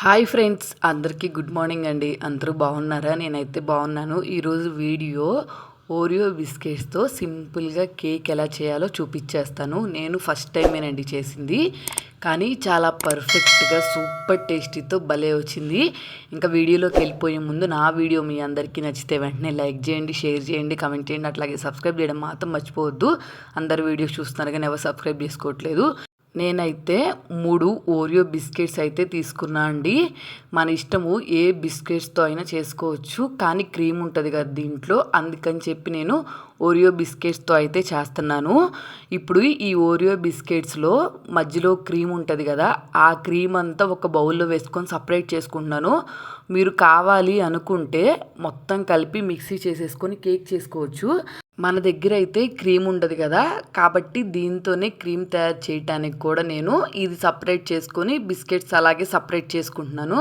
Hi friends అందరికీ good morning అండి. అందరూ బాగున్నారా? నేనైతే బాగున్నాను. ఈరోజు వీడియో ఓరియో బిస్కెట్స్తో సింపుల్గా కేక్ ఎలా చేయాలో చూపించేస్తాను. నేను ఫస్ట్ టైమేనండి చేసింది. కానీ చాలా పర్ఫెక్ట్గా సూపర్ టేస్టీతో భలే వచ్చింది. ఇంకా వీడియోలోకి వెళ్ళిపోయే ముందు నా వీడియో మీ అందరికీ నచ్చితే వెంటనే లైక్ చేయండి షేర్ చేయండి కమెంట్ చేయండి. అట్లాగే సబ్స్క్రైబ్ చేయడం మాత్రం మర్చిపోవద్దు. అందరు వీడియోస్ చూస్తున్నారు కానీ ఎవరు సబ్స్క్రైబ్ చేసుకోవట్లేదు. నేనైతే మూడు ఓరియో బిస్కెట్స్ అయితే తీసుకున్నా అండి. మన ఇష్టము ఏ బిస్కెట్స్తో అయినా చేసుకోవచ్చు. కానీ క్రీమ్ ఉంటుంది కదా దీంట్లో. అందుకని చెప్పి నేను ఓరియో బిస్కెట్స్తో అయితే చేస్తున్నాను. ఇప్పుడు ఈ ఓరియో బిస్కెట్స్లో మధ్యలో క్రీమ్ ఉంటుంది కదా ఆ క్రీమ్ అంతా ఒక బౌల్లో వేసుకొని సపరేట్ చేసుకుంటున్నాను. మీరు కావాలి అనుకుంటే మొత్తం కలిపి మిక్సీ చేసేసుకొని కేక్ చేసుకోవచ్చు. మన దగ్గర అయితే క్రీమ్ ఉండదు కదా కాబట్టి దీంతోనే క్రీమ్ తయారు చేయటానికి కూడా నేను ఇది సపరేట్ చేసుకొని బిస్కెట్స్ అలాగే సపరేట్ చేసుకుంటున్నాను.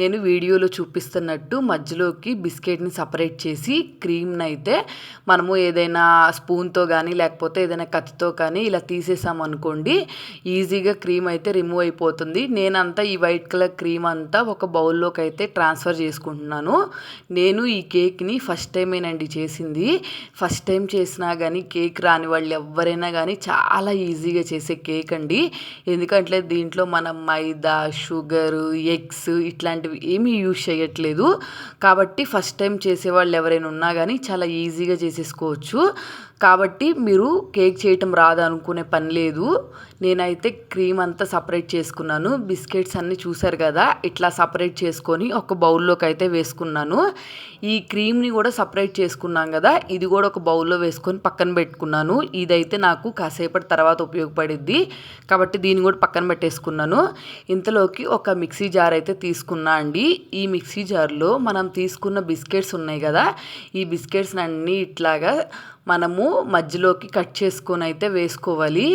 నేను వీడియోలో చూపిస్తున్నట్టు మధ్యలోకి బిస్కెట్ని సపరేట్ చేసి క్రీమ్ని అయితే మనము ఏదైనా స్పూన్తో కానీ లేకపోతే ఏదైనా కత్తితో కానీ ఇలా తీసేసామనుకోండి ఈజీగా క్రీమ్ అయితే రిమూవ్ అయిపోతుంది. నేనంతా ఈ వైట్ కలర్ క్రీమ్ అంతా ఒక బౌల్లోకి అయితే ట్రాన్స్ఫర్ చేసుకుంటున్నాను. నేను ఈ కేక్ని ఫస్ట్ టైమేనండి చేసింది. ఫస్ట్ టైం చేసినా కానీ కేక్ రాని వాళ్ళు ఎవరైనా కానీ చాలా ఈజీగా చేసే కేక్ అండి. ఎందుకంటే దీంట్లో మనం మైదా షుగరు ఎగ్స్ ఇట్లాంటివి ఏమీ యూజ్ చేయట్లేదు. కాబట్టి ఫస్ట్ టైం చేసే వాళ్ళు ఎవరైనా ఉన్నా కానీ చాలా ఈజీగా చేసేసుకోవచ్చు. కాబట్టి మీరు కేక్ చేయటం రాదు అనుకునే పని లేదు. నేనైతే క్రీమ్ అంతా సపరేట్ చేసుకున్నాను. బిస్కెట్స్ అన్నీ చూసారు కదా? ఇట్లా సపరేట్ చేసుకొని ఒక బౌల్లోకి అయితే వేసుకున్నాను. ఈ క్రీమ్ని కూడా సపరేట్ చేసుకున్నాం కదా? ఇది కూడా ఒక బౌల్లో వేసుకొని పక్కన పెట్టుకున్నాను. ఇదైతే నాకు కాసేపటి తర్వాత ఉపయోగపడిద్ది. కాబట్టి దీన్ని కూడా పక్కన పెట్టేసుకున్నాను. ఇంతలోకి ఒక మిక్సీ జార్ అయితే తీసుకున్నా అండి. ఈ మిక్సీ జార్లో మనం తీసుకున్న బిస్కెట్స్ ఉన్నాయి కదా? ఈ బిస్కెట్స్ అన్నీ ఇట్లాగా మనము మధ్యలోకి కట్ చేసుకొని అయితే వేసుకోవాలి.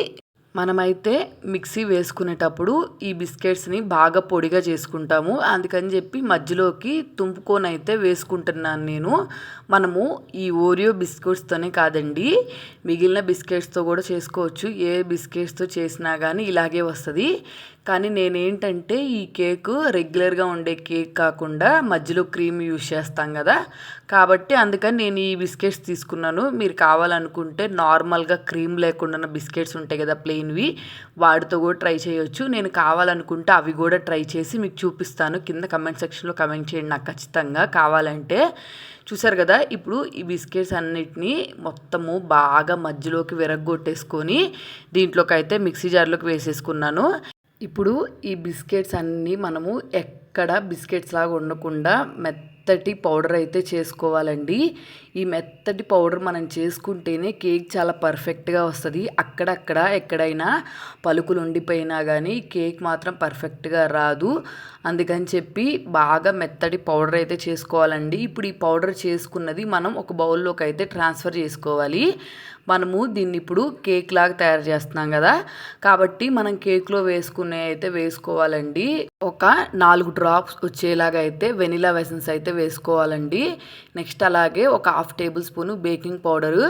మనమైతే మిక్సీ వేసుకునేటప్పుడు ఈ బిస్కెట్స్ని బాగా పొడిగా చేసుకుంటాము. అందుకని చెప్పి మధ్యలోకి తుంపుకొని అయితే వేసుకుంటున్నాను నేను. మనము ఈ ఓరియో బిస్కెట్స్తోనే కాదండి. మిగిలిన బిస్కెట్స్తో కూడా చేసుకోవచ్చు. ఏ బిస్కెట్స్తో చేసినా కానీ ఇలాగే వస్తుంది. కానీ నేనేంటంటే ఈ కేక్ రెగ్యులర్గా ఉండే కేక్ కాకుండా మధ్యలో క్రీమ్ యూజ్ చేస్తాం కదా. కాబట్టి అందుకని నేను ఈ బిస్కెట్స్ తీసుకున్నాను. మీరు కావాలనుకుంటే నార్మల్గా క్రీమ్ లేకుండా బిస్కెట్స్ ఉంటాయి కదా ప్లెయిన్వి వాటితో కూడా ట్రై చేయొచ్చు. నేను కావాలనుకుంటే అవి కూడా ట్రై చేసి మీకు చూపిస్తాను. కింద కమెంట్ సెక్షన్లో కమెంట్ చేయండి నాకు ఖచ్చితంగా. కావాలంటే చూసారు కదా ఇప్పుడు ఈ బిస్కెట్స్ అన్నిటినీ మొత్తము బాగా మధ్యలోకి విరగ్గొట్టేసుకొని దీంట్లోకి అయితే మిక్సీ జార్లోకి వేసేసుకున్నాను. ఇప్పుడు ఈ బిస్కెట్స్ అన్నీ మనము ఎక్కడ బిస్కెట్స్ లాగా ఉండకుండా మెత్తటి పౌడర్ అయితే చేసుకోవాలండి. ఈ మెత్తటి పౌడర్ మనం చేసుకుంటేనే కేక్ చాలా పర్ఫెక్ట్గా వస్తుంది. అక్కడక్కడ ఎక్కడైనా పలుకులు ఉండిపోయినా కానీ కేక్ మాత్రం పర్ఫెక్ట్గా రాదు. అందుకని చెప్పి బాగా మెత్తటి పౌడర్ అయితే చేసుకోవాలండి. ఇప్పుడు ఈ పౌడర్ చేసుకున్నది మనం ఒక బౌల్లోకి అయితే ట్రాన్స్ఫర్ చేసుకోవాలి. మనము దీన్ని ఇప్పుడు కేక్ లాగా తయారు చేస్తున్నాం కదా. కాబట్టి మనం కేక్లో వేసుకునే అయితే వేసుకోవాలండి. ఒక నాలుగు డ్రాప్స్ వచ్చేలాగా అయితే వెనిలా వెసన్స్ అయితే వేసుకోవాలండి. నెక్స్ట్ అలాగే ఒక half table spoon baking powder.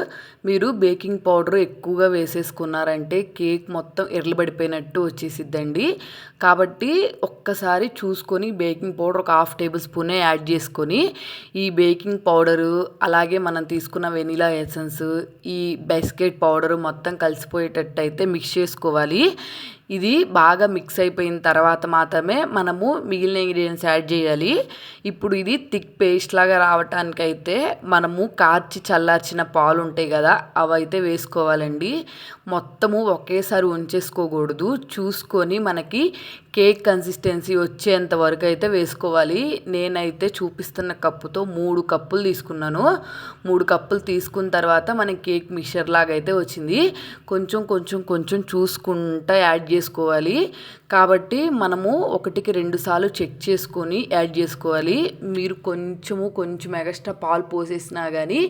మీరు బేకింగ్ పౌడర్ ఎక్కువగా వేసేసుకున్నారంటే కేక్ మొత్తం ఎర్లబడిపోయినట్టు వచ్చేసిద్దండి. కాబట్టి ఒక్కసారి చూసుకొని బేకింగ్ పౌడర్ ఒక హాఫ్ టేబుల్ స్పూనే యాడ్ చేసుకొని ఈ బేకింగ్ పౌడరు అలాగే మనం తీసుకున్న వెనిలా ఎసెన్స్ ఈ బిస్కెట్ పౌడరు మొత్తం కలిసిపోయేటట్టు అయితే మిక్స్ చేసుకోవాలి. ఇది బాగా మిక్స్ అయిపోయిన తర్వాత మాత్రమే మనము మిగిలిన ఇంగ్రీడియంట్స్ యాడ్ చేయాలి. ఇప్పుడు ఇది థిక్ పేస్ట్ లాగా రావటానికైతే మనము కార్చి చల్లార్చిన పాలు ఉంటాయి కదా అవైతే వేసుకోవాలండి. మొత్తము ఒకేసారి ఉంచేసుకోకూడదు. చూసుకొని మనకి కేక్ కన్సిస్టెన్సీ వచ్చేంత వరకు అయితే వేసుకోవాలి. నేనైతే చూపిస్తున్న కప్పుతో మూడు కప్పులు తీసుకున్నాను. మూడు కప్పులు తీసుకున్న తర్వాత మనకి కేక్ మిక్సర్ లాగా అయితే వచ్చింది. కొంచెం కొంచెం కొంచెం చూసుకుంటా యాడ్ చేసుకోవాలి. కాబట్టి మనము ఒకటికి రెండు సార్లు చెక్ చేసుకొని యాడ్ చేసుకోవాలి. మీరు కొంచెము కొంచెం ఎక్స్ట్రా పాలు పోసేసినా కానీ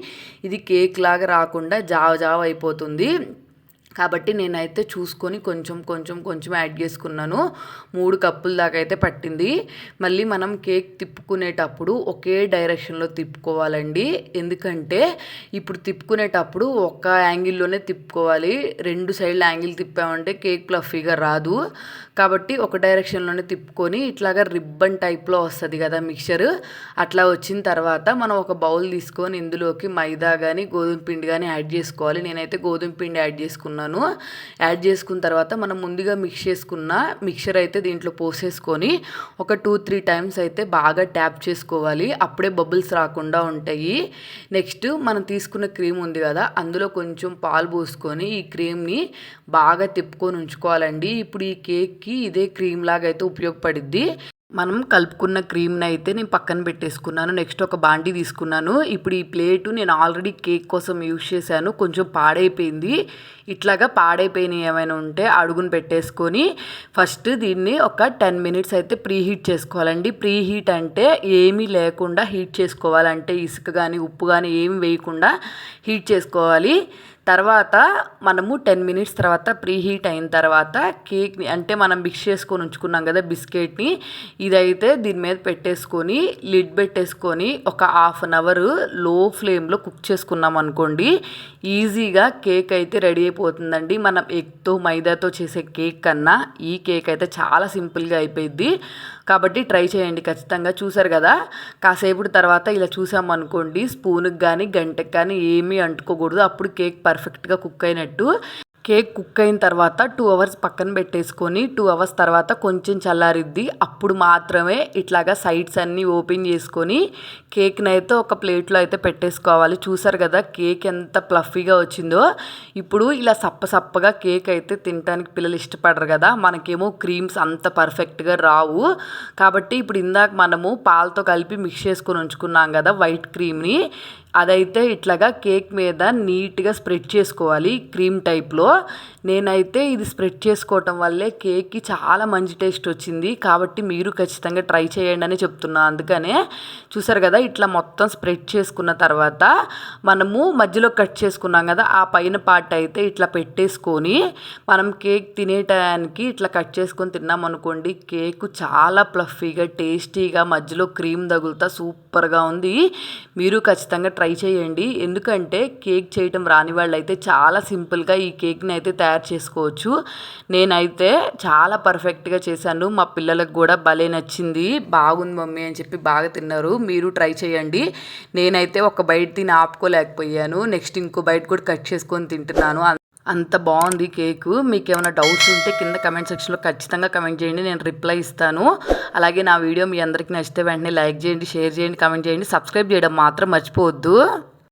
ఇది కేక్ లాగా రాకుండా జావ జావ అయిపోతుంది. కాబట్టి నేనైతే చూసుకొని కొంచెం కొంచెం కొంచెం యాడ్ చేసుకున్నాను. మూడు కప్పుల దాకా అయితే పట్టింది. మళ్ళీ మనం కేక్ తిప్పుకునేటప్పుడు ఒకే డైరెక్షన్లో తిప్పుకోవాలండి. ఎందుకంటే ఇప్పుడు తిప్పుకునేటప్పుడు ఒక యాంగిల్లోనే తిప్పుకోవాలి. రెండు సైడ్ల యాంగిల్ తిప్పామంటే కేక్ ప్లఫీగా రాదు. కాబట్టి ఒక డైరెక్షన్లోనే తిప్పుకొని ఇట్లాగా రిబ్బన్ టైప్లో వస్తుంది కదా మిక్చర్. అట్లా వచ్చిన తర్వాత మనం ఒక బౌల్ తీసుకొని ఇందులోకి మైదా కానీ గోధుమ పిండి కానీ యాడ్ చేసుకోవాలి. నేనైతే గోధుమ పిండి యాడ్ చేసుకున్నాను. యాడ్ చేసుకున్న తర్వాత మనం ముందుగా మిక్స్ చేసుకున్న మిక్చర్ అయితే దీంట్లో పోసేసుకొని ఒక టూ త్రీ టైమ్స్ అయితే బాగా ట్యాప్ చేసుకోవాలి. అప్పుడే బబుల్స్ రాకుండా ఉంటాయి. నెక్స్ట్ మనం తీసుకున్న క్రీమ్ ఉంది కదా అందులో కొంచెం పాలు పోసుకొని ఈ క్రీమ్ని బాగా తిప్పుకొని ఉంచుకోవాలండి. ఇప్పుడు ఈ కేక్కి ఇదే క్రీమ్ లాగా అయితే ఉపయోగపడిద్ది. మనం కలుపుకున్న క్రీమ్ని అయితే నేను పక్కన పెట్టేసుకున్నాను. నెక్స్ట్ ఒక బాండీ తీసుకున్నాను. ఇప్పుడు ఈ ప్లేటు నేను ఆల్రెడీ కేక్ కోసం యూజ్ చేశాను. కొంచెం పాడైపోయింది. ఇట్లాగా పాడైపోయినవి ఏమైనా ఉంటే అడుగును పెట్టేసుకొని ఫస్ట్ దీన్ని ఒక టెన్ మినిట్స్ అయితే ప్రీ హీట్ చేసుకోవాలండి. ప్రీ హీట్ అంటే ఏమీ లేకుండా హీట్ చేసుకోవాలంటే ఇసుక కానీ ఉప్పు కానీ ఏమి వేయకుండా హీట్ చేసుకోవాలి. తర్వాత మనము టెన్ మినిట్స్ తర్వాత ప్రీ హీట్ అయిన తర్వాత కేక్ని అంటే మనం మిక్స్ చేసుకొని ఉంచుకున్నాం కదా బిస్కెట్ని ఇదైతే దీని మీద పెట్టేసుకొని లిడ్ పెట్టేసుకొని ఒక హాఫ్ అన్ అవర్లో ఫ్లేమ్లో కుక్ చేసుకున్నాం అనుకోండి ఈజీగా కేక్ అయితే రెడీ అయిపోతుందండి. మనం ఎగ్తో మైదాతో చేసే కేక్ కన్నా ఈ కేక్ అయితే చాలా సింపుల్గా అయిపోయింది కాబట్టి ట్రై చేయండి ఖచ్చితంగా చూసారు కదా? కాసేపు తర్వాత ఇలా చూసామనుకోండి స్పూన్కి కానీ గంటకి కానీ ఏమీ అంటుకోకూడదు. అప్పుడు కేక్ పర్ఫెక్ట్గా కుక్ అయినట్టు. కేక్ కుక్ అయిన తర్వాత టూ అవర్స్ పక్కన పెట్టేసుకొని టూ అవర్స్ తర్వాత కొంచెం చల్లారిద్ది. అప్పుడు మాత్రమే ఇట్లాగా సైడ్స్ అన్నీ ఓపెన్ చేసుకొని కేక్ని అయితే ఒక ప్లేట్లో అయితే పెట్టేసుకోవాలి. చూసారు కదా కేక్ ఎంత ప్లఫీగా వచ్చిందో. ఇప్పుడు ఇలా సప్ప సప్పగా కేక్ అయితే తినడానికి పిల్లలు ఇష్టపడరు కదా. మనకేమో క్రీమ్స్ అంత పర్ఫెక్ట్గా రావు. కాబట్టి ఇప్పుడు ఇందాక మనము పాలతో కలిపి మిక్స్ చేసుకొని ఉంచుకున్నాం కదా వైట్ క్రీమ్ని. అదైతే ఇట్లాగా కేక్ మీద నీట్గా స్ప్రెడ్ చేసుకోవాలి క్రీమ్ టైప్లో. నేనైతే ఇది స్ప్రెడ్ చేసుకోవటం వల్లే కేక్కి చాలా మంచి టేస్ట్ వచ్చింది. కాబట్టి మీరు ఖచ్చితంగా ట్రై చేయండి అని చెప్తున్నాను అందుకనే చూసారు కదా ఇట్లా మొత్తం స్ప్రెడ్ చేసుకున్న తర్వాత మనము మధ్యలో కట్ చేసుకున్నాం కదా ఆ పైన పార్ట్ అయితే ఇట్లా పెట్టేసుకొని మనం కేక్ తినేటానికి ఇట్లా కట్ చేసుకొని తిన్నాం అనుకోండి కేక్ చాలా ప్లఫీగా టేస్టీగా మధ్యలో క్రీమ్ తగులుతా సూపర్గా ఉంది. మీరు ఖచ్చితంగా ట్రై ట్రై చేయండి. ఎందుకంటే కేక్ చేయటం రాని వాళ్ళు అయితే చాలా సింపుల్గా ఈ కేక్ని అయితే తయారు చేసుకోవచ్చు. నేనైతే చాలా పర్ఫెక్ట్గా చేశాను. మా పిల్లలకు కూడా భలే నచ్చింది. బాగుంది మమ్మీ అని చెప్పి బాగా తిన్నారు. మీరు ట్రై చేయండి. నేనైతే ఒక బయట తిని ఆపుకోలేకపోయాను. నెక్స్ట్ ఇంకో బయట కూడా కట్ చేసుకొని తింటున్నాను. అంత బాగుంది కేకు. మీకు ఏమైనా డౌట్స్ ఉంటే కింద కమెంట్ సెక్షన్లో ఖచ్చితంగా కమెంట్ చేయండి నేను రిప్లై ఇస్తాను. అలాగే నా వీడియో మీ అందరికీ నచ్చితే వెంటనే లైక్ చేయండి షేర్ చేయండి కమెంట్ చేయండి సబ్స్క్రైబ్ చేయడం మాత్రం మర్చిపోవద్దు.